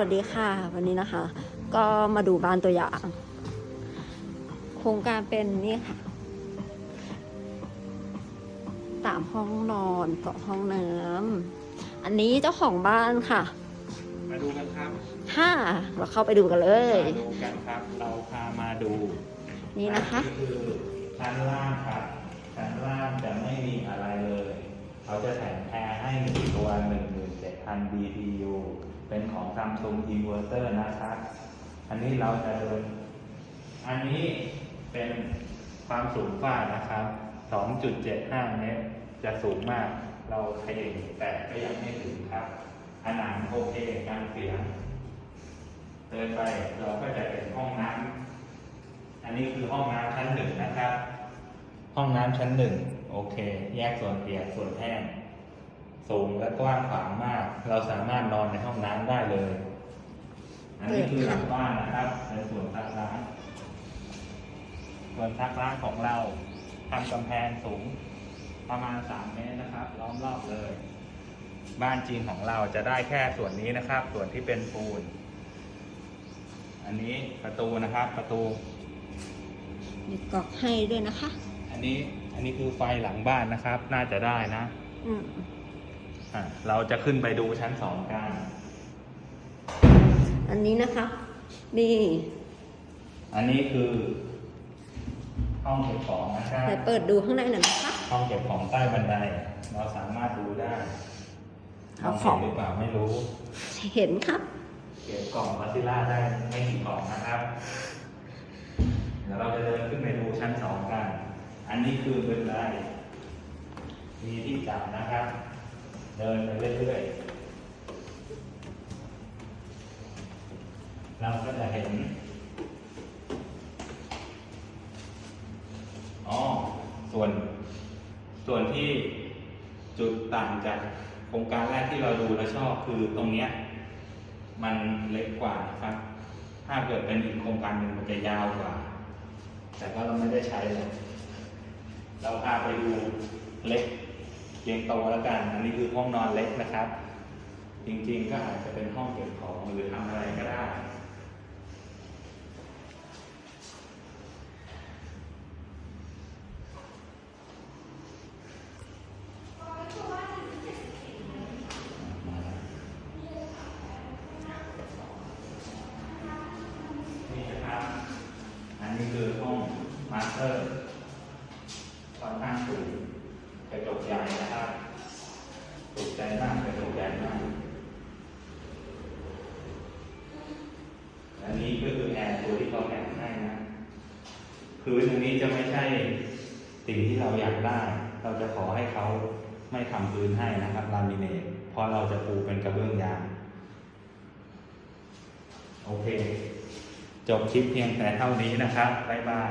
วัสดีค่ะ วันนี้นะคะ ก็มาดูบ้านตัวอย่าง โครงการเป็นนี่ค่ะสามห้องนอนสองห้องน้ำอันนี้เจ้าของบ้านค่ะ มาดูกันครับห้าเราเข้าไปดูกันเลย มาดูกันครับ เราพามาดูนี่นะคะคือชั้นล่างครับชั้นล่างจะไม่มีอะไรเลย เขาจะแถมแอร์ให้หนึ่งตัว17,000 BTU เป็นของ Samsung Inverter นะครับ อันนี้เราจะเดินอันนี้เป็นความสูงฝ้านะครับ 2.75 เมตร จะสูงมาก เราขย่งแต่ก็ยังไม่ถึงครับผนังโอเคการเสียงเดินไปเราก็จะเป็นห้องน้ำอันนี้คือห้องน้ำชั้นหนึ่งนะครับ ห้องน้ำชั้นหนึ่งโอเค แยกส่วนเปียกส่วนแห้ง สูงและกว้างขวางมาก เราสามารถนอนในห้องน้ำได้เลย อันนี้คือหลังบ้านนะครับในส่วนซักล้างส่วนซักล้างของเราทำกำแพงสูงประมาณ 3 เมตรนะครับล้อมรอบเลย บ้านจริงของเราจะได้แค่ส่วนนี้นะครับ ส่วนที่เป็นปูน อันนี้ประตูนะครับประตูมีกรอกให้ด้วยนะคะ อันนี้อันนี้คือไฟหลังบ้านนะครับ น่าจะได้นะ อืม อะเราจะขึ้นไปดูชั้นสองกันอันนี้นะคะนี่อันนี้คือห้องเก็บของนะครับไหนเปิดดูข้างในหน่อยนะคะ ห้องเก็บของใต้บันได เราสามารถดูได้เอามของห็นหรือเปล่าไม่รู้ เห็นครับ เก็บกล่องพัซิล่าได้ไม่กี่กล่องนะครับ เดี๋ยวเราจะเดินขึ้นไปดูชั้นสองกัน อันนี้คือบันไดมีที่จับนะครับ เดินไปเรื่อยๆ เราก็จะเห็น อ๋อ ส่วน ส่วนที่จุดต่างจากโครงการแรกที่เราดูและชอบคือตรงเนี้ย มันเล็กกว่านะครับ ถ้าเกิดเป็นอีกโครงการหนึ่งมันจะยาวกว่า แต่ก็เราไม่ได้ใช้เลย เราพาไปดูเล็ก เตียงโตแล้วกัน อันนี้คือห้องนอนเล็กนะครับ จริงๆก็อาจจะเป็นห้องเก็บของหรือทำอะไรก็ได้นี่นะครับอันนี้คือห้องมาสเตอร์ค่อนข้งสูง กระจกใหญ่นะครับถูกใจมากกระจกใหญ่มาก อันนี้ก็คือแอร์ตัวที่เขาแถมให้นะพื้นอันนี้จะไม่ใช่สิ่งที่เราอยากได้ เราจะขอให้เขาไม่ทำพื้นให้นะครับลามิเนตเพราะเราจะปูเป็นกระเบื้องยาง โอเค จบคลิปเพียงแต่เท่านี้นะครับบ๊ายบาย